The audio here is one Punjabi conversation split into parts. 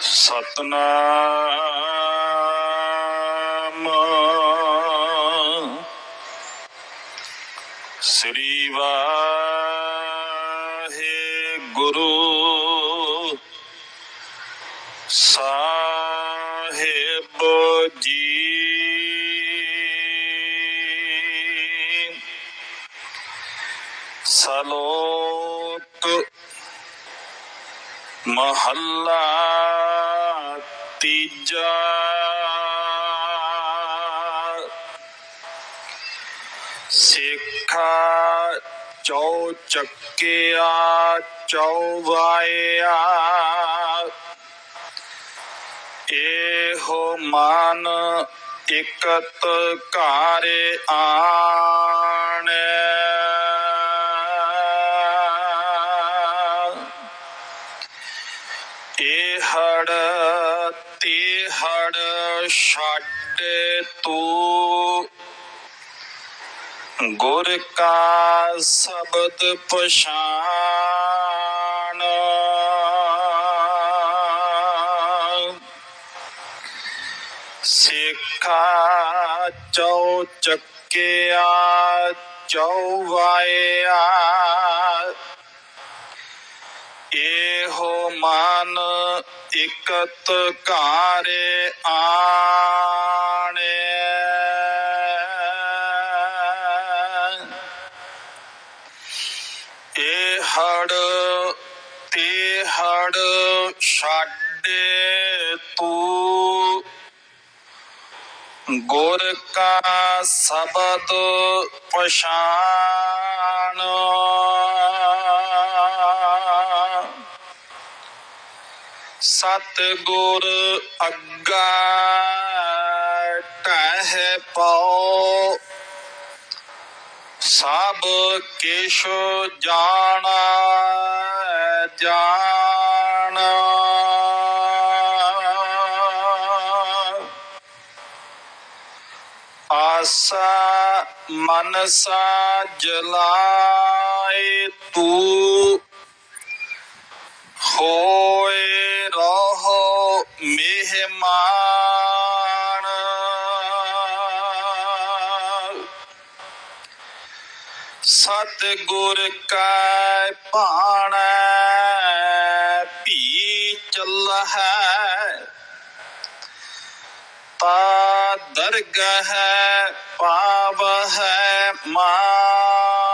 ਸਤਨਾਮ। ਸ੍ਰੀ ਵਾਹਿਗੁਰੂ ਸਾਹਿਬ ਜੀ। ਸਲੋਕ ਮਹੱਲਾ ਤੀਜਾ। ਸਿੱਖਾ ਚੌ ਚੱਕਿਆ ਚੌਵਾਇਆ ਇਹੋ ਮਨ ਇਕਤ ਘਰ ਆਣੈ। ਇਹ ਹੜ ਤੇ ਹੜ ਛੱਡ ਤੂੰ। ਗੁਰ ਕਾ ਸ਼ਬਦ ਪਛਾਣ। ਸਿੱਖਾ ਚੌ ਚੱਕਿਆ ਚੌਵਾਇਆ ਇਹੋ ਮਨ ਇਕਤ ਘਰ ਆਣੈ। ਇਹ ਹੜ ਤੇ ਹੜ ਛੱਡੇ ਤੂੰ। ਗੁਰ ਕਾ ਸ਼ਬਦ ਪਛਾਣ। ਸਤ ਗੁਰ ਅੱਗਾ ਟਹਿ ਪਾਉ। ਸਭ ਕਿਛ ਜਾਣਾ ਜਾਣ। ਆਸਾ ਮਨਸਾ ਜਲਾਏ ਤੂੰ। ਹੋਏ ਰਹੋ ਮਹਿਮਾਨ। ਸਤ ਗੁਰ ਕੈ ਭਾਣੈ ਭੀ ਚੱਲ ਹੈ ਤਾ ਦਰਗਹ ਪਾਵ ਹੈ ਮਾਨ।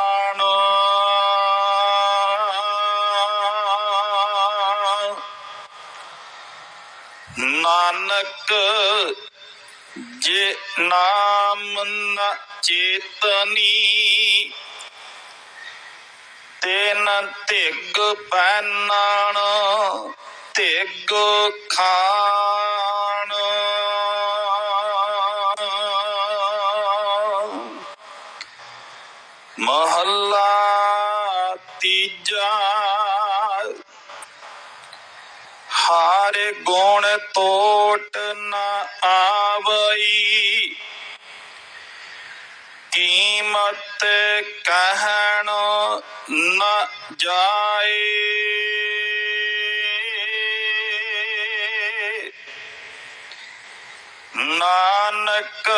ਨਾਨਕ ਜੇ ਨਾਮ ਨ ਚੇਤਨੀ ਤੈਨ ਧਿਗ ਪੈਨਾਣ ਧਿਗ ਖਾਣ। ਮਹੱਲਾ ਤੀਜਾ ਹਾਰ ਗੁਣ ਤੋਟ ਨ ਆਵਈ। ਕੀਮਤ ਕਹਿਣ ਨ ਜਾਏ। ਨਾਨਕ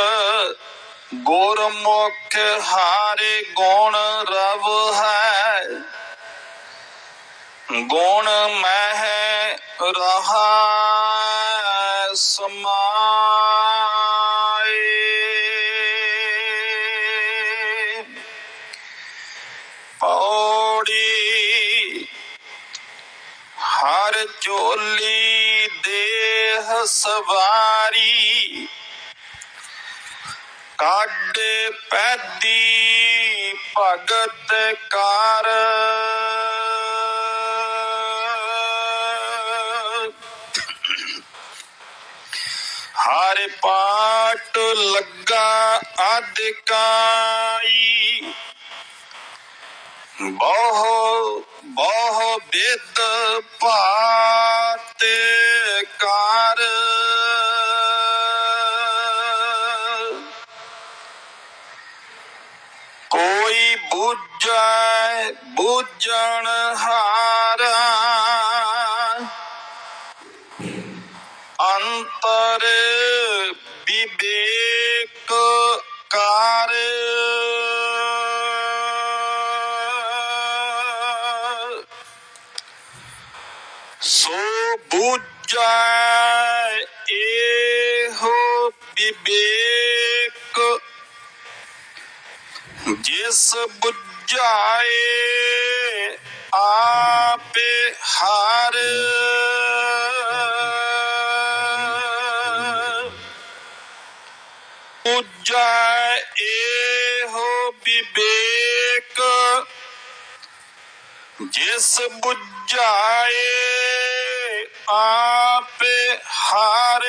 ਗੁਰਮੁਖ ਹਾਰੇ ਗੁਣ ਰਵ ਹੈ। ਗੁਣ ਮਹਿ ਰਹਾ ਸਮਾਏ। ਪੌੜੀ ਹਰ ਚੋਲੀ ਦੇਹ ਸਵਾਰੀ। ਕੱਢ ਪੈਦੀ ਭਗਤ ਕਰ। ਹਰ ਪਾਟ ਲੱਗਾ ਅਧਿਕਾਈ। ਬਹੁ ਬਹੁ ਬਿਦ ਭਾਤ ਕਰ। ਕੋਈ ਬੁੱਝੈ ਬੁੱਝਣ ਹਾਰਾ। ਅੰਤਰ ਵਿਵੇਕ ਕਾਰ। ਸੋ ਬੁਝੈ ਇਹੋ ਵਿਵੇਕ ਜਿਸ ਬੁਝਾਏ ਆਪੇ ਹਾਰ। ਬੁਝੈ ਇਹੋ ਵਿਵੇਕ ਜਿਸ ਬੁਝਾਏ ਆਪੇ ਹਰ।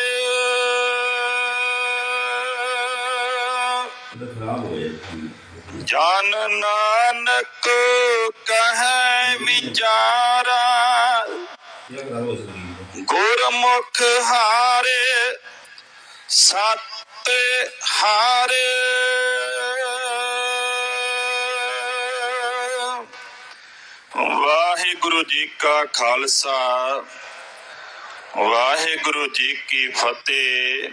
ਜਨ ਨਾਨਕ ਕਹੈ ਵਿਚਾਰਾ ਗੁਰਮੁਖ ਹਾਰੇ ਸਤ ਹਾਰੇ। ਵਾਹਿਗੁਰੂ ਜੀ ਕਾ ਖਾਲਸਾ ਵਾਹਿਗੁਰੂ ਜੀ ਕੀ ਫਤਿਹ।